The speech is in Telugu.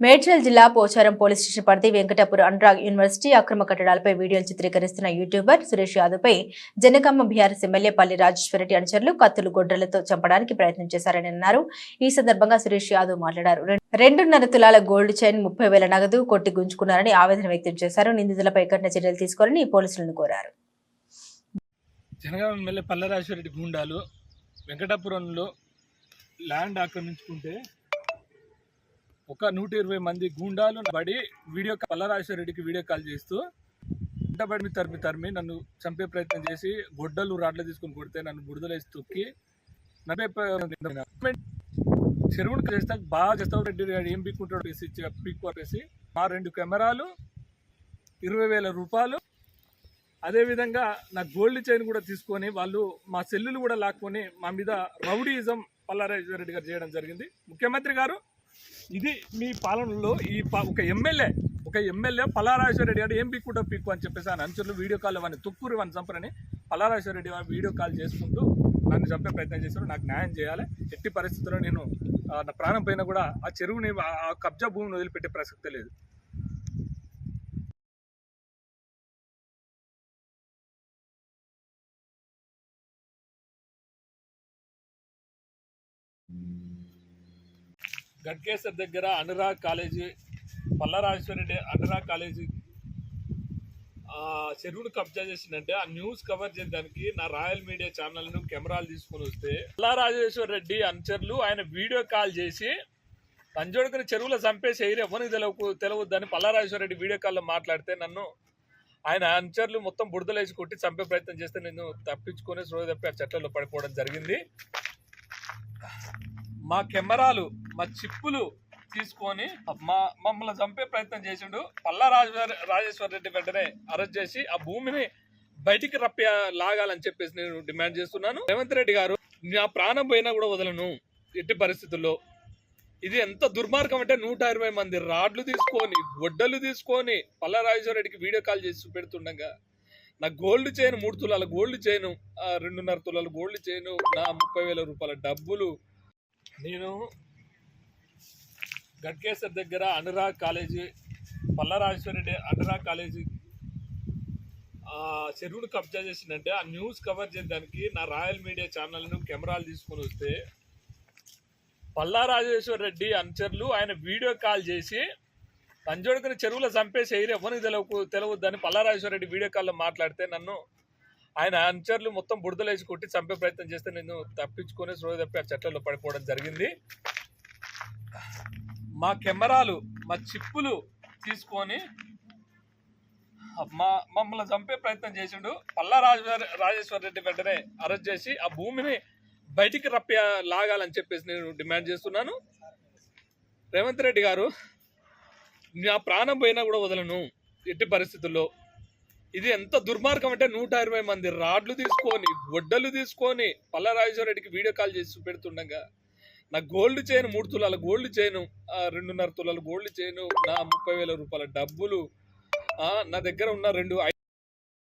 మేడ్చల్ జిల్లా పోచారం పోలీస్ స్టేషన్ పరిధి వెంకటాపూర్ అనురాగ్ యూనివర్సిటీ అక్రమ కట్టడాలపై వీడియోలు చిత్రీకరిస్తున్న యూట్యూబర్ సురేష్ యాదవ్ పై బీఆర్ఎస్ ఎమ్మెల్యే పల్లి రాజేశ్వరరెడ్డి అనుచరులు కత్తులు గొడ్డలతో చంపడానికి ప్రయత్నం చేశారని అన్నారు. ఈ సందర్భంగా సురేష్ యాదవ్ మాట్లాడారు. రెండున్నర తులాల గోల్డ్ చైన్ ముప్పై వేల నగదు కొట్టి గుంజుకున్నారని ఆవేదన వ్యక్తం చేశారు. నిందితులపై కఠిన చర్యలు తీసుకోవాలని పోలీసులను కోరారు. జనగామ ఎమ్మెల్యే గూండాలు వెంకటాపురంలో ల్యాండ్ ఆక్రమించుకుంటే ఒక నూట ఇరవై మంది గూండాలు పడి వీడియో కాల్- పల్లరాజేశ్వరరెడ్డికి వీడియో కాల్ చేస్తూ వెంటబడి తరిమి తరిమి నన్ను చంపే ప్రయత్నం చేసి గొడ్డలు రాడ్లు తీసుకొని కొడితే నన్ను బురదలేసి తొక్కి నవ్వే చెరువును చేస్తా బాగా చేస్తావు రెడ్డి గారు ఏం పీక్కుంటాడు వేసి పీక్ వేసి మా రెండు కెమెరాలు ఇరవై వేల రూపాయలు. అదేవిధంగా నా గోల్డ్ చైన్ కూడా తీసుకొని వాళ్ళు మా సెల్లులు కూడా లాక్కొని మా మీద రౌడీయిజం పల్లారాజేశ్వర రెడ్డి గారు చేయడం జరిగింది. ముఖ్యమంత్రి గారు ఇది మీ పాలనలో ఈ ఒక ఎమ్మెల్యే ఒక ఎమ్మెల్యే పల్లారాజేశ్వర రెడ్డి గారు ఏం పీక్కుంటా పీక్కు అని చెప్పేసి ఆయన అనుచరులు వీడియో కాల్ ఇవ్వని తుక్కురు వాడిని చంపరని పల్లారాజేశ్వర రెడ్డి గారు వీడియో కాల్ చేసుకుంటూ నన్ను చంపే ప్రయత్నం చేశారు. నాకు న్యాయం చేయాలి. ఎట్టి పరిస్థితుల్లో నేను నా ప్రాణం పైన కూడా ఆ చెరువుని ఆ- కబ్జా భూమిని వదిలిపెట్టే ప్రసక్తి లేదు. గడ్కేసర్ దగ్గర అనురాగ్ కాలేజీ పల్లరాజేశ్వరరెడ్డి అనురాగ్ కాలేజీ ఆ చెరువును కబ్జా చేసిందంటే ఆ న్యూస్ కవర్ చేయడానికి నా రాయల్ మీడియా ఛానల్ను కెమెరాలు తీసుకొని వస్తే పల్లారాజేశ్వర రెడ్డి అనుచరులు ఆయన వీడియో కాల్ చేసి పంజోడుకుని చెరువులో చంపేసి ఎయిర్ ఎవరికి తెలవకు తెలవద్దని పల్లారాజేశ్వర రెడ్డి వీడియో కాల్లో మాట్లాడితే నన్ను ఆయన అనుచరులు మొత్తం బుడదలేసి కొట్టి చంపే ప్రయత్నం చేస్తే నేను తప్పించుకొని స్లో తప్పి ఆ చెట్లలో పడిపోవడం జరిగింది. మా కెమెరాలు మా చిప్పులు తీసుకొని మా మమ్మల్ని చంపే ప్రయత్నం చేసిండు. పల్లా రాజేశ్వర రాజేశ్వర రెడ్డి వెంటనే అరెస్ట్ చేసి ఆ భూమిని బయటికి రప్పి లాగాలని చెప్పేసి నేను డిమాండ్ చేస్తున్నాను. రేవంత్ రెడ్డి గారు నా ప్రాణం పోయినా కూడా వదలను ఎట్టి పరిస్థితుల్లో. ఇది ఎంత దుర్మార్గం అంటే నూట ఇరవై మంది రాడ్లు తీసుకొని గొడ్డలు తీసుకొని పల్లా రాజేశ్వర రెడ్డికి వీడియో కాల్ చేసి పెడుతుండగా నా గోల్డ్ చైన్ మూడు తులాల గోల్డ్ చైన్ రెండున్నర తులాల గోల్డ్ చైన్ నా ముప్పై వేల రూపాయల డబ్బులు నేను గడ్కేసర్ దగ్గర అనురాగ్ కాలేజీ పల్లరాజేశ్వరరెడ్డి అనురాగ్ కాలేజీ చెరువును కబ్జా చేసిందంటే ఆ న్యూస్ కవర్ చేయడానికి నా రాయల్ మీడియా ఛానల్ను కెమెరాలు తీసుకొని వస్తే పల్లారాజేశ్వర రెడ్డి అనుచరులు ఆయన వీడియో కాల్ చేసి పంజోడుకుని చెరువులో చంపేసి ఎయిర్ ఎవరికి తెలవకు తెలవద్దని పల్లారాజేశ్వర రెడ్డి వీడియో కాల్లో మాట్లాడితే నన్ను ఆయన అనుచరులు మొత్తం బుడదలేసి కొట్టి చంపే ప్రయత్నం చేస్తే నేను తప్పించుకొని స్లో తప్పి ఆ చెట్లలో పడిపోవడం జరిగింది. మా కెమెరాలు మా చిప్పులు తీసుకొని మా మమ్మల్ని చంపే ప్రయత్నం చేసిండు. పల్లా రాజేశ్వర రాజేశ్వర రెడ్డి వెంటనే అరెస్ట్ చేసి ఆ భూమిని బయటికి రప్పి లాగాలని చెప్పేసి నేను డిమాండ్ చేస్తున్నాను. రేవంత్ రెడ్డి గారు నా ప్రాణం పోయినా కూడా వదలను ఎట్టి పరిస్థితుల్లో. ఇది ఎంత దుర్మార్గం అంటే నూట ఇరవై మంది రాడ్లు తీసుకొని గొడ్డలు తీసుకొని పల్లరాజేశ్వర రెడ్డికి వీడియో కాల్ చేసి పెడుతుండగా నా గోల్డ్ చైన్ మూడు తులాల గోల్డ్ చైన్ రెండున్నర తులాల గోల్డ్ చైన్ నా ముప్పై వేల రూపాయల డబ్బులు ఆ, నా దగ్గర ఉన్న రెండు